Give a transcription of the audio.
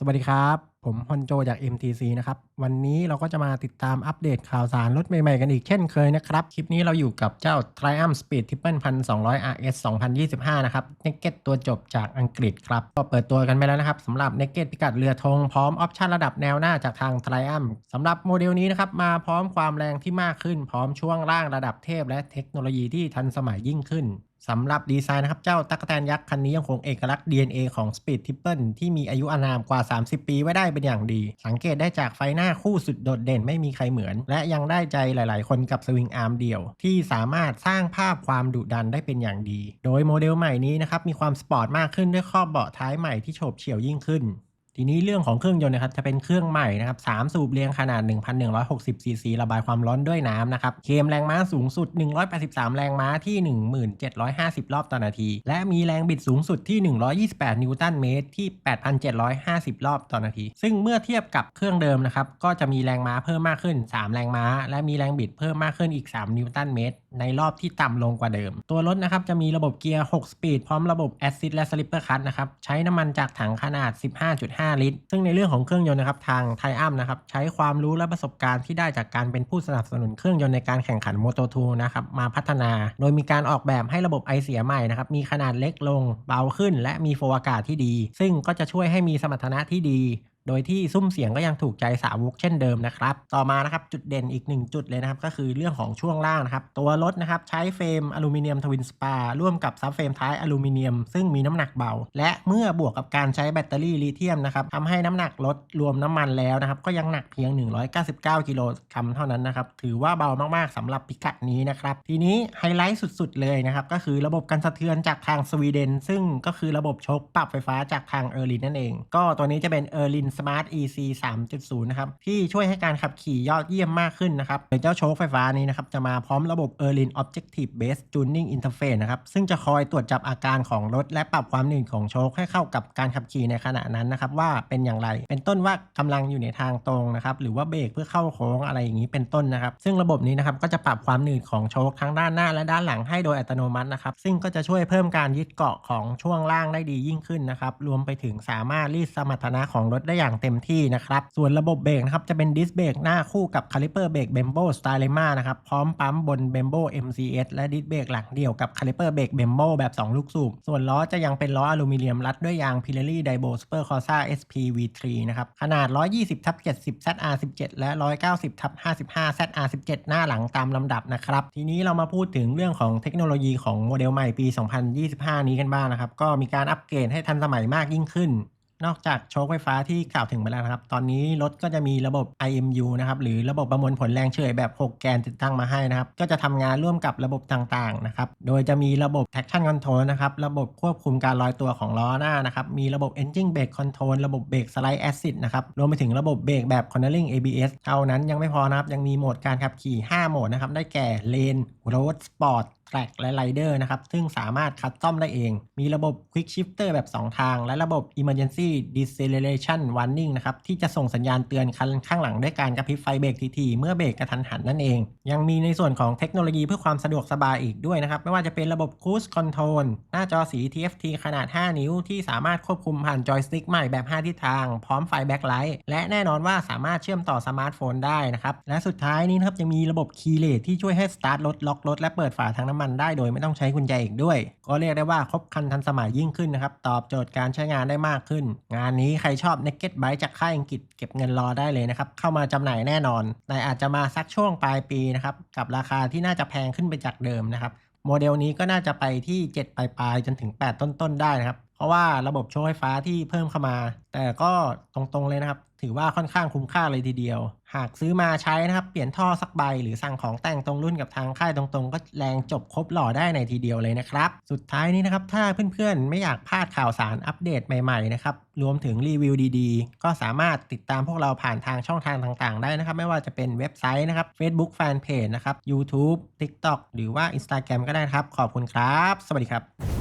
สวัสดีครับ ผมฮอนโจจาก MTC นะครับ วันนี้เราก็จะมาติดตามอัปเดตข่าวสารรถใหม่ๆกันอีกเช่นเคยนะครับ คลิปนี้เราอยู่กับเจ้า Triumph Speed Triple 1200 RS 2025 นะครับ Naked ตัวจบจากอังกฤษครับ ก็เปิดตัวกันไปแล้วนะครับสำหรับ Naked พิกัดเรือธงพร้อมออปชันระดับแนวหน้าจากทาง Triumph สำหรับโมเดลนี้นะครับ มาพร้อมความแรงที่มากขึ้น พร้อมช่วงล่างระดับเทพ และเทคโนโลยีที่ทันสมัยยิ่งขึ้น สำหรับดีไซน์นะครับ เจ้าตั๊กแตนยักษ์คันนี้ยังคงเอกลักษณ์ DNA ของ Speed Triple ที่มีอายุอานามกว่า 30 ปีไว้ได้เป็นอย่างดี สังเกตได้จากไฟหน้าคู่สุดโดดเด่นไม่มีใครเหมือน และยังได้ใจหลาย ๆ คนกับสวิงอาร์มเดี่ยว ที่สามารถสร้างภาพความดุดันได้เป็นอย่างดี โดยโมเดลใหม่นี้นะครับมีความสปอร์ตมากขึ้นด้วยครอบเบาะท้ายใหม่ที่โฉบเฉี่ยวยิ่งขึ้น ทีนี้เรื่องของเครื่องยนต์นะครับจะเป็นเครื่องใหม่นะครับ3สูบเรียงขนาด 1,160ซีซีระบายความร้อนด้วยน้ำนะครับเคมแรงม้าสูงสุด 183 แรงม้าที่ 1,750 รอบต่อนาที และมีแรงบิดสูงสุดที่ 128 นิวตันเมตรที่ 8,750 รอบต่อนาที ซึ่งเมื่อเทียบกับเครื่องเดิมนะครับก็จะมีแรงม้าเพิ่มมากขึ้น 3 แรงม้า และมีแรงบิดเพิ่มมากขึ้นอีก 3 นิวตันเมตร ในรอบที่ต่ำลงกว่าเดิม ตัวรถนะครับจะมีระบบเกียร์ 6 สปีดพร้อมระบบ Assist และ Slipper Clutch นะครับใช้น้ำมันจากถังขนาด 15.5ลิตร ซึ่งในเรื่องของเครื่องยนต์นะครับทางไทอัมนะครับใช้ความรู้และประสบการณ์ที่ได้จากการเป็นผู้สนับสนุนเครื่องยนต์ในการแข่งขันโมโตทูนะครับมาพัฒนา โดยมีการออกแบบให้ระบบไอเสียใหม่นะครับมีขนาดเล็กลงเบาขึ้น และมีโฟอากาศที่ดี ซึ่งก็จะช่วยให้มีสมรรถนะที่ดี โดยที่ซุ้มเสียงก็ยังถูกใจสาวกเช่นเดิมนะครับ ต่อมานะครับจุดเด่นอีกหนึ่งจุดเลยนะครับก็คือเรื่องของช่วงล่างนะครับตัวรถนะครับใช้เฟรมอลูมิเนียมทวินสปาร่วมกับซับเฟรมท้ายอลูมิเนียม ซึ่งมีน้ำหนักเบา และเมื่อบวกกับการใช้แบตเตอรี่ลิเธียมนะครับทำให้น้ำหนักลดรวมน้ำมันแล้วนะครับก็ยังหนักเพียง 199กิโลกรัมเท่านั้นนะครับถือว่าเบามากๆสำหรับพิกัดนี้นะครับทีนี้ไฮไลท์สุดๆเลยนะครับก็คือระบบการสะเทือนจากทางสวีเดน ซึ่งก็คือระบบชกปรับไฟฟ้าจากทางเออร์ลินนั่นเอง ก็ตัวนี้จะเป็น e r l i n Smart EC 3.0 นะครับ ที่ช่วยให้การขับขี่ยอดเยี่ยมมากขึ้นนะครับโดยเจ้าโชคไฟฟ้านี้นะครับ จะมาพร้อมระบบ e r l i n Objective Based Tuning Interface นะครับ ซึ่งจะคอยตรวจจับอาการของรถ และปรับความหนืดของโชคให้เข้ากับการขับขี่ในขณะนั้นนะครับ ว่าเป็นอย่างไร เป็นต้นว่ากำลังอยู่ในทางตรงนะครับ หรือว่าเบรกเพื่อเข้าโค้งอะไรอย่างนี้เป็นต้นนะครับ ซึ่งระบบนี้นะครับก็จะปรับความหนืดของโชคทั้งด้านหน้าและด้านหลังให้โดยอัตโนมัตินะครับ ซึ่งก็จะช่วยเพิ่มการยึดเกาะของช่วงล่างได้ดียิ่งขึ้นนะครับ รวมไปถึงสามารถรีดสมรรถนะของรถได้อย่างเต็มที่นะครับ ส่วนระบบเบรกนะครับจะเป็นดิสเบรกหน้าคู่กับคาลิเปอร์เบรกเบมโบสไตล์เลม่านะครับพร้อมปั๊มบนเบมโบ MCS และดิสเบรกหลังเดี่ยวกับคาลิเปอร์เบรกเบมโบแบบ 2 ลูกสูบส่วนล้อจะยังเป็นล้ออลูมิเนียมรัดด้วยยาง Pirelli Dybo Super Corsa SP V3 นะครับขนาด 120ทับ70 ZR17 และ 190ทับ55 ZR17 หน้าหลังตามลำดับนะครับทีนี้เรามาพูดถึงเรื่องของเทคโนโลยีของโมเดลใหม่ปี 2025 นี้กันบ้างนะครับก็มีการอัปเกรดให้ทันสมัยมากยิ่งขึ้น นอกจากโชคไฟฟ้าที่กล่าวถึงไปแล้วนะครับ ตอนนี้รถก็จะมีระบบ IMU นะครับหรือระบบประมวลผลแรงเฉยแบบ 6 แกนติดตั้งมาให้นะครับ ก็จะทำงานร่วมกับระบบต่างๆนะครับโดยจะมีระบบ traction control นะครับระบบควบคุมการลอยตัวของล้อหน้านะครับมีระบบ engine brake control ระบบเบรก slide assist นะครับรวมไปถึงระบบเบรกแบบ cornering ABS เท่านั้นยังไม่พอนะครับยังมีโหมดการขับขี่ 5 โหมดนะครับได้แก่ lane road sport แทร็กและไรเดอร์นะครับ ซึ่งสามารถคัสตอมได้เอง มีระบบ Quick Shifter แบบ 2 ทาง และระบบ Emergency Deceleration Warning นะครับ ที่จะส่งสัญญาณเตือนคันข้างหลังด้วยการกระพริบไฟเบรกทีๆเมื่อเบรกกระทันหันนั่นเอง ยังมีในส่วนของเทคโนโลยีเพื่อความสะดวกสบายอีกด้วยนะครับ ไม่ว่าจะเป็นระบบ Cruise Control หน้าจอสี TFT ขนาด 5 นิ้ว ที่สามารถควบคุมผ่านจอยสติ๊กใหม่แบบ 5 ทิศทาง พร้อมไฟแบ็คไลท์และแน่นอนว่าสามารถเชื่อมต่อสมาร์ทโฟนได้นะครับและสุดท้ายนี้นะครับยังมีระบบ Keyless ที่ช่วยให้สตาร์ทรถล็อกรถและเปิดฝาถังน้ำมันได้โดยไม่ต้องใช้กุญแจอีกด้วย ก็เรียกได้ว่าครบคันทันสมัยยิ่งขึ้นนะครับ ตอบโจทย์การใช้งานได้มากขึ้น งานนี้ใครชอบ Naked Bike จากค่ายอังกฤษเก็บเงินรอได้เลยนะครับ เข้ามาจำหน่ายแน่นอน แต่อาจจะมาสักช่วงปลายปีนะครับ กับราคาที่น่าจะแพงขึ้นไปจากเดิมนะครับ โมเดลนี้ก็น่าจะไปที่ 7 ปลายๆจนถึง 8 ต้นๆได้นะครับ เพราะว่าระบบโชว์ไฟฟ้าที่เพิ่มเข้ามา แต่ก็ตรงๆเลยนะครับ ถือว่าค่อนข้างคุ้มค่าเลยทีเดียว หากซื้อมาใช้นะครับ เปลี่ยนท่อสักใบ หรือสั่งของแต่งตรงรุ่นกับทางค่ายตรงๆ ก็แรงจบครบหล่อได้ในทีเดียวเลยนะครับ สุดท้ายนี้นะครับ ถ้าเพื่อนๆ ไม่อยากพลาดข่าวสารอัปเดตใหม่ๆนะครับ รวมถึงรีวิวดีๆ ก็สามารถติดตามพวกเราผ่านทางช่องทางต่างๆ ได้นะครับ ไม่ว่าจะเป็นเว็บไซต์นะครับ Facebook Fanpage นะครับ YouTube TikTok หรือว่า Instagram ก็ได้นะครับ ขอบคุณครับ สวัสดีครับ